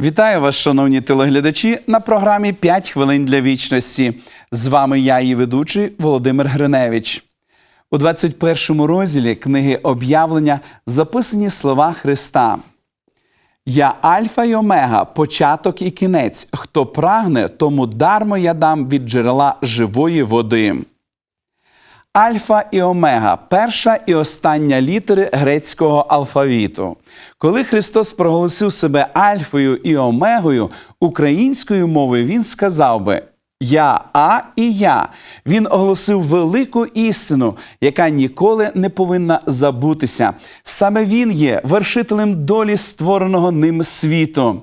Вітаю вас, шановні телеглядачі, на програмі «5 хвилин для вічності. З вами я, її ведучий Володимир Гриневич. У 21 розділі книги об'явлення записані слова Христа. Я Альфа й Омега, початок і кінець. Хто прагне, тому дармо я дам від джерела живої води. Альфа і Омега перша і остання літери грецького алфавіту. Коли Христос проголосив себе Альфою і Омегою, українською мовою Він сказав би Я А і Я. Він оголосив велику істину, яка ніколи не повинна забутися. Саме Він є вершителем долі створеного ним світу.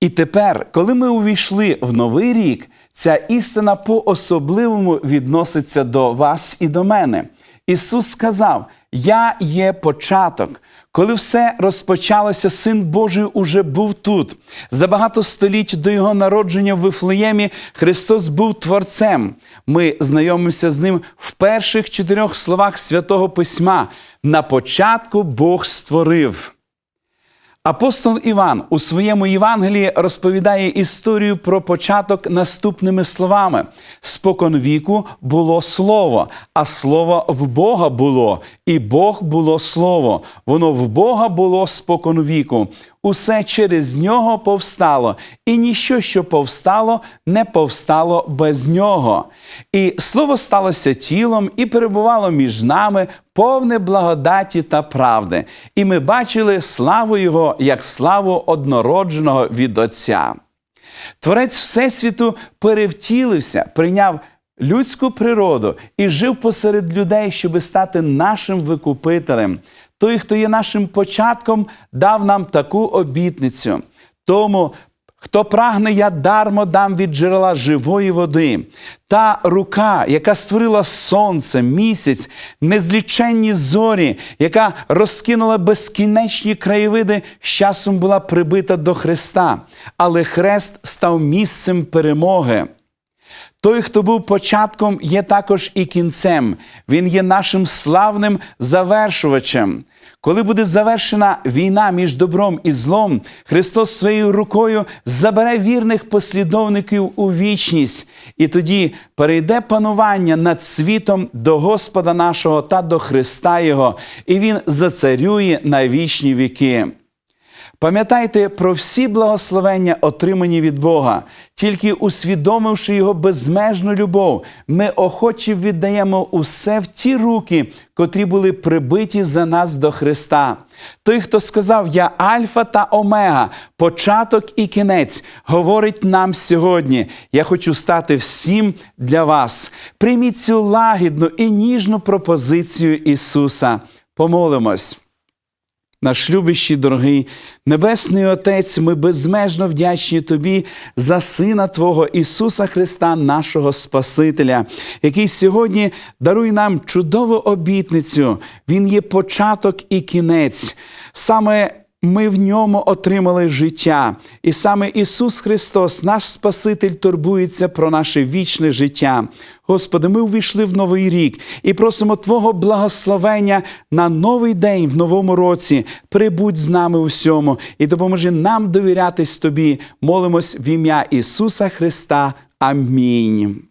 І тепер, коли ми увійшли в новий рік, ця істина по-особливому відноситься до вас і до мене. Ісус сказав: Я є початок. Коли все розпочалося, Син Божий уже був тут. За багато століть до Його народження в Вифлеємі Христос був Творцем. Ми знайомимося з ним в перших чотирьох словах Святого Письма. На початку Бог створив. Апостол Іван у своєму Євангелії розповідає історію про початок наступними словами: спокон віку було слово, а слово в Бога було, і Бог було слово. Воно в Бога було спокон віку. Усе через нього повстало, і ніщо, що повстало, не повстало без нього. І слово сталося тілом і перебувало між нами повне благодаті та правди. І ми бачили славу Його як славу однородженого від Отця. Творець Всесвіту перевтілився, прийняв людську природу і жив посеред людей, щоби стати нашим викупителем. Той, хто є нашим початком, дав нам таку обітницю. Тому, хто прагне, я дармо дам від джерела живої води. Та рука, яка створила сонце, місяць, незліченні зорі, яка розкинула безкінечні краєвиди, з часом була прибита до Христа, але хрест став місцем перемоги. Той, хто був початком, є також і кінцем. Він є нашим славним завершувачем. Коли буде завершена війна між добром і злом, Христос своєю рукою забере вірних послідовників у вічність, і тоді перейде панування над світом до Господа нашого та до Христа Його, і Він зацарює на вічні віки. Пам'ятайте про всі благословення, отримані від Бога. Тільки усвідомивши Його безмежну любов, ми охоче віддаємо усе в ті руки, котрі були прибиті за нас до Христа. Той, хто сказав Я Альфа та Омега, початок і кінець, говорить нам сьогодні. Я хочу стати всім для вас. Прийміть цю лагідну і ніжну пропозицію Ісуса. Помолимось. Наш любящий, дорогий Небесний Отець, ми безмежно вдячні Тобі за Сина Твого Ісуса Христа, нашого Спасителя, який сьогодні дарує нам чудову обітницю. Він є початок і кінець. Саме ми в ньому отримали життя, і саме Ісус Христос, наш Спаситель, турбується про наше вічне життя. Господи, ми увійшли в новий рік і просимо Твого благословення на новий день в новому році. Прибудь з нами у всьому і допоможи нам довірятись Тобі. Молимось в ім'я Ісуса Христа. Амінь.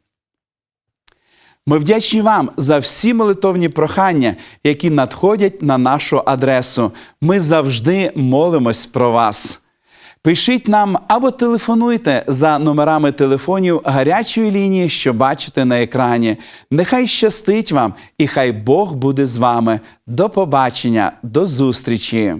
Ми вдячні вам за всі молитовні прохання, які надходять на нашу адресу. Ми завжди молимось про вас. Пишіть нам або телефонуйте за номерами телефонів гарячої лінії, що бачите на екрані. Нехай щастить вам і хай Бог буде з вами. До побачення, до зустрічі!